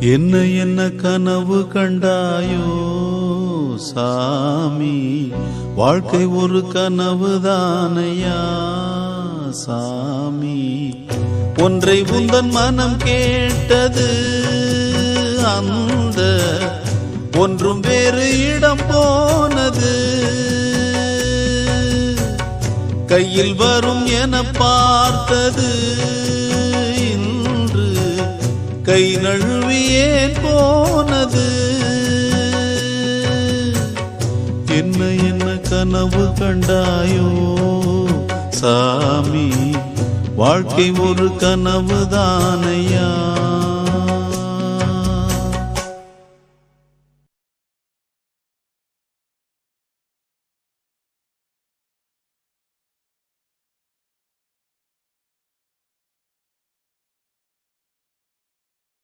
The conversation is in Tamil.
என்ன என்ன கனவு கண்டாயோ சாமி? வாழ்க்கை ஒரு கனவு தானையா சாமி? ஒன்றை உந்தன் மனம் கேட்டது அந்த ஒன்றும் வேறு இடம் போனது. கையில் வரும் என பார்த்தது கை நழுவியே போனது. என்ன என்ன கனவு கண்டாயோ? சாமி வாழ்க்கை ஒரு கனவு தானையா